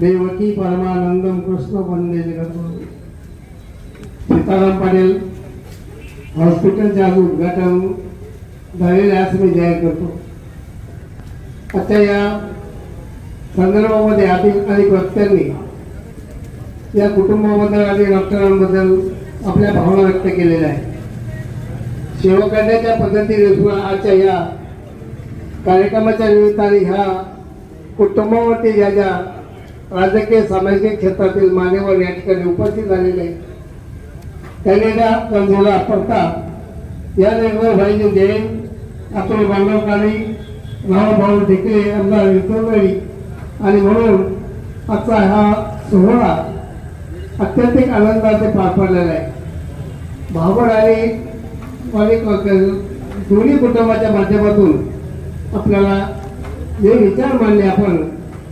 देवकी परमानंदम कृष्ण वंदे जगद्गुरु सीताराम पाटील हॉस्पिटलचे आज उद्घाटन झालेले आहे मी जाहीर करतो। आता या संदर्भामध्ये आधी अनेक वक्त्यांनी या कुटुंबाबद्दल आणि डॉक्टरांबद्दल आपल्या भावना व्यक्त केलेल्या आहेत। सेवा करण्याच्या पद्धतीने सुद्धा आजच्या या कार्यक्रमाच्या निमित्ताने ह्या कुटुंबावरती ज्या ज्या राजकीय सामाजिक क्षेत्रातील मान्यवर या ठिकाणी उपस्थित झालेले आहेत. त्यांनी त्या गंजोला पडता या रेल्वेभाईंनी जैन अतुल बांधवकाणी रावभाऊ ढेकले आमदार विठ्ठलवाडी आणि म्हणून आजचा हा सोहळा अत्यंतिक आनंदाचे पार पडलेला आहे. भावड आणि दोन्ही कुटुंबाच्या माध्यमातून आपल्याला जे विचार मांडले आपण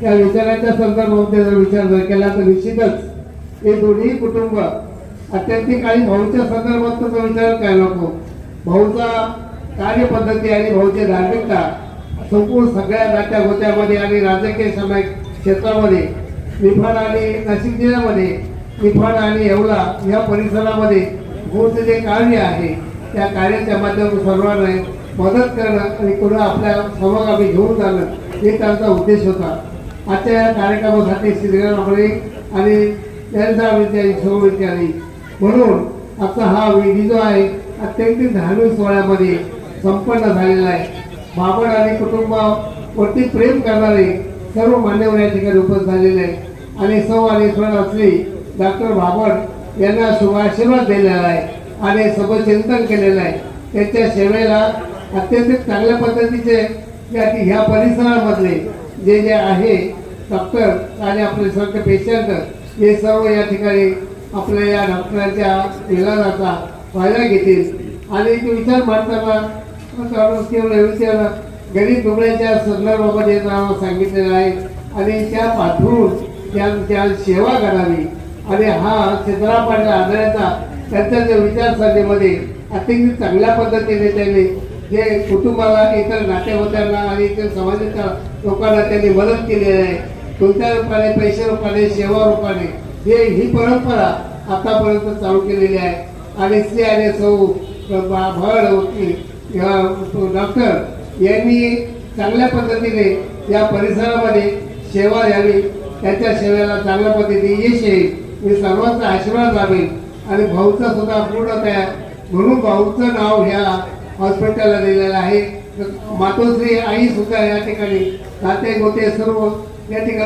त्या विचाराच्या संदर्भामध्ये जर विचार जर केला तर निश्चितच हे दोन्ही कुटुंब अत्यंतिक आणि भाऊच्या संदर्भात त्याचा विचार करायला नको. भाऊचा कार्यपद्धती आणि भाऊची धार्मिकता संपूर्ण सगळ्या नाट्या गोत्यामध्ये आणि राजकीय सामाजिक क्षेत्रामध्ये निफाड आणि नाशिक जिल्ह्यामध्ये निफाड आणि येवला या परिसरामध्ये भाऊचं जे कार्य आहे त्या कार्याच्या माध्यमातून सर्वांना मदत करणं आणि पुन्हा आपल्या सहभागामी घेऊन जाणं हे त्यांचा उद्देश होता. आजच्या या कार्यक्रमासाठी श्रीराम आणि त्यांचा विद्यार्थी सर्व विद्यार्थी म्हणून आजचा हा विधी जो आहे अत्यंत धार्मिक सोहळ्यामध्ये संपन्न झालेला आहे बाबड आणि कुटुंबावरती प्रेम करणारे सर्व मान्यवर या ठिकाणी उपस्थित झालेले आहे आणि सौ आणि स्वर्ण असली डॉक्टर बाबड यांना शुभाशीर्वाद दिलेला आहे आणि चिंतन केलेलं आहे त्यांच्या सेवेला अत्यंत चांगल्या पद्धतीचे ह्या परिसरामधले जे जे आहे डॉक्टर आणि आपले सर्व पेशंट हे सर्व या ठिकाणी आपल्या या डॉक्टरांच्या इलाजाचा फायदा घेतील. आणि ते विचार मांडताना केवळ विचार गरीब दुबळ्याच्या संदर्भामध्ये नाव सांगितलेलं आहे. आणि त्या पाठवून त्या त्या सेवा करावी. आणि हा क्षेत्रापाडला आदळ्याचा त्यांच्या त्या विचारसरणीमध्ये अतिशय चांगल्या पद्धतीने त्यांनी जे कुटुंबाला इतर नातेवाईकांना आणि इतर समाजाच्या लोकांना त्यांनी मदत केलेली आहे. कोणत्या रूपाने? पैसे रूपाने सेवा रूपाने. हे ही परंपरा आतापर्यंत चालू केलेली आहे. आणि सी आणि सौ भड वकील डॉक्टर यांनी चांगल्या पद्धतीने या परिसरामध्ये सेवा द्यावी. त्याच्या सेवेला चांगल्या पद्धतीने यश येईल. मी सर्वांचा आशीर्वाद लाभेल. आणि भाऊचा सुद्धा पूर्णतया म्हणून भाऊचं नाव ह्या हॉस्पिटलला दिलेलं आहे. मातोश्री आई सुद्धा या ठिकाणी नाते गोते सर्व या ठिकाणी